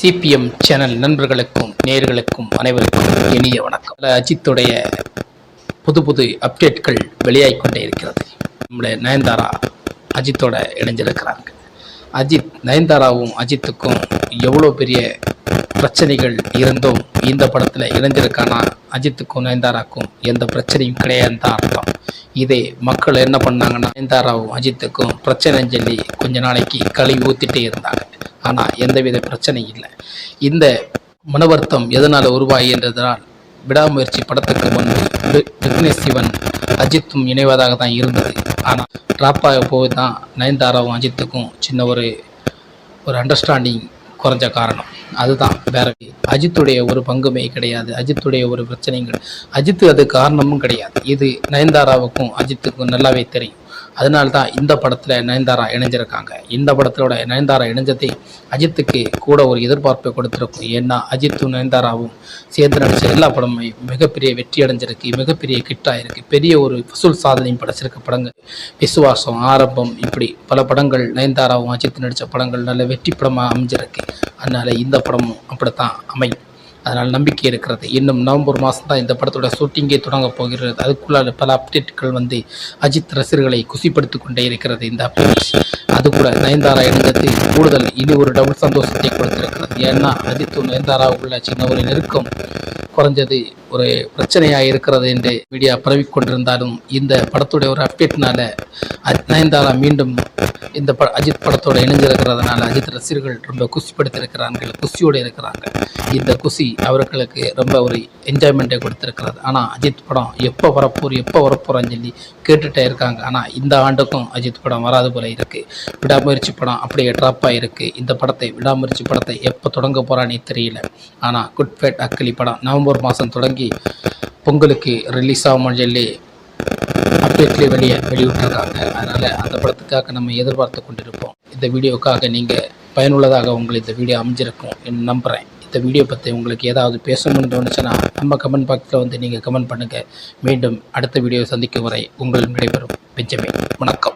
CPM channel நண்பர்களுக்கும் நேர்களுக்கும் அனைவருக்கும் இனிய வணக்கம். அஜித்துடைய புது புது அப்டேட்கள் வெளியாகிக்கொண்டே இருக்கிறது. நம்முடைய நயன்தாரா அஜித்தோட இணைஞ்சிருக்கிறாங்க. அஜித் நயன்தாராவும் அஜித்துக்கும் எவ்வளோ பெரிய பிரச்சனைகள் இருந்தும் இந்த படத்தில் இணைஞ்சிருக்கானா? அஜித்துக்கும் நயன்தாராக்கும் எந்த பிரச்சனையும் கிடையாதுன்னு தான் அர்த்தம். இதே மக்கள் என்ன பண்ணாங்கன்னா நயன்தாராவும் அஜித்துக்கும் பிரச்சனைன்னு சொல்லி கொஞ்ச நாளைக்கு கழுவி ஊற்றிட்டே இருந்தாங்க. ஆனால் எந்தவித பிரச்சனையும் இல்லை. இந்த மனவர்த்தம் எதனால் உருவாகின்றதனால் விடாமுயற்சி படத்துக்கு முன்பு விக்னேஷ் சிவன் அஜித்தும் இணைவதாக தான் இருந்தது. ஆனால் ட்ராப் ஆக போது தான் நயன்தாராவும் அஜித்துக்கும் சின்ன ஒரு ஒரு அண்டர்ஸ்டாண்டிங் குறைஞ்ச காரணம். அதுதான் வேற அஜித்துடைய ஒரு பங்குமே கிடையாது. அஜித்துடைய ஒரு பிரச்சனைகள் அஜித்து அது காரணமும் கிடையாது. இது நயன்தாராவுக்கும் அஜித்துக்கும் நல்லாவே தெரியும். அதனால தான் இந்த படத்தில் நயன்தாரா இணைஞ்சிருக்காங்க. இந்த படத்தோட நயன்தாரா இணைஞ்சதை அஜித்துக்கு கூட ஒரு எதிர்பார்ப்பை கொடுத்துருக்கும். ஏன்னா அஜித்தும் நயன்தாராவும் சேர்ந்து நடித்த எல்லா படமும் மிகப்பெரிய வெற்றி அடைஞ்சிருக்கு மிகப்பெரிய கிட்டாக இருக்கு. பெரிய ஒரு வசூல் சாதனையும் படைச்சிருக்க படங்கள். விசுவாசம் ஆரம்பம் இப்படி பல படங்கள் நயன்தாராவும் அஜித் நடித்த படங்கள் நல்ல வெற்றி படமாக அமைஞ்சிருக்கு. அதனால இந்த படமும் அப்படித்தான் அமையும். அதனால் நம்பிக்கை இருக்கிறது. இன்னும் நவம்பர் மாதம் தான் இந்த படத்தோட ஷூட்டிங்கே தொடங்க போகிறது. அதுக்குள்ள பல அப்டேட்டுகள் வந்து அஜித் ரசிகர்களை குசிப்படுத்திக் கொண்டே இருக்கிறது இந்த அப்டேட் அது கூட நயன்தாரா இணைந்தது கூடுதல் இனி ஒரு டபுள் சந்தோஷத்தை கொடுத்திருக்கிறது. ஏன்னா அஜித்தும் நயன்தாராவுக்குள்ள சின்ன ஒரு நெருக்கம் குறைஞ்சது ஒரு பிரச்சனையாக இருக்கிறது என்று மீடியா பரவிக் கொண்டிருந்தாலும் இந்த படத்துடைய ஒரு அப்டேட்னால நயன்தாரா மீண்டும் இந்த ப அஜித் படத்தோட இணைஞ்சிருக்கிறதுனால அஜித் ரசிகர்கள் ரொம்ப குஷிப்படுத்தியிருக்கிறார்கள் குஷியோடு இருக்கிறாங்க. இந்த குஷி அவர்களுக்கு ரொம்ப ஒரு என்ஜாய்மெண்ட்டை கொடுத்துருக்கிறது. ஆனால் அஜித் படம் எப்போ வரப்போர் எப்போ வரப்போகிறான்னு சொல்லி கேட்டுகிட்டே இருக்காங்க. ஆனால் இந்த ஆண்டுக்கும் அஜித் படம் வராது போல இருக்குது விடாமுயற்சி படம் அப்படியே ட்ராப் இருக்குது இந்த படத்தை விடாமுயற்சி படத்தை எப்போ தொடங்க போறானே தெரியல. ஆனால் குட் ஃபேட் அக்கிலி படம் நவம்பர் மாதம் தொடங்கி பொங்கலுக்கு ரிலீஸ் ஆகும்னு சொல்லி அப்டேட்லேயே வெளியே வெளியிட்டிருக்காங்க. அதனால் அந்த படத்துக்காக நம்ம எதிர்பார்த்து கொண்டிருப்போம். இந்த வீடியோக்காக நீங்கள் பயனுள்ளதாக உங்களை இந்த வீடியோ அமைஞ்சிருக்கும் என்று நம்புகிறேன் இந்த வீடியோ பற்றி உங்களுக்கு ஏதாவது பேசணும்னு தோணுச்சுன்னா நம்ம கமெண்ட் பாக்ஸில் வந்து நீங்கள் கமெண்ட் பண்ணுங்கள் மீண்டும் அடுத்த வீடியோ சந்திக்கும் வரை உங்கள் விடைபெறும். பெஞ்சமின். வணக்கம்.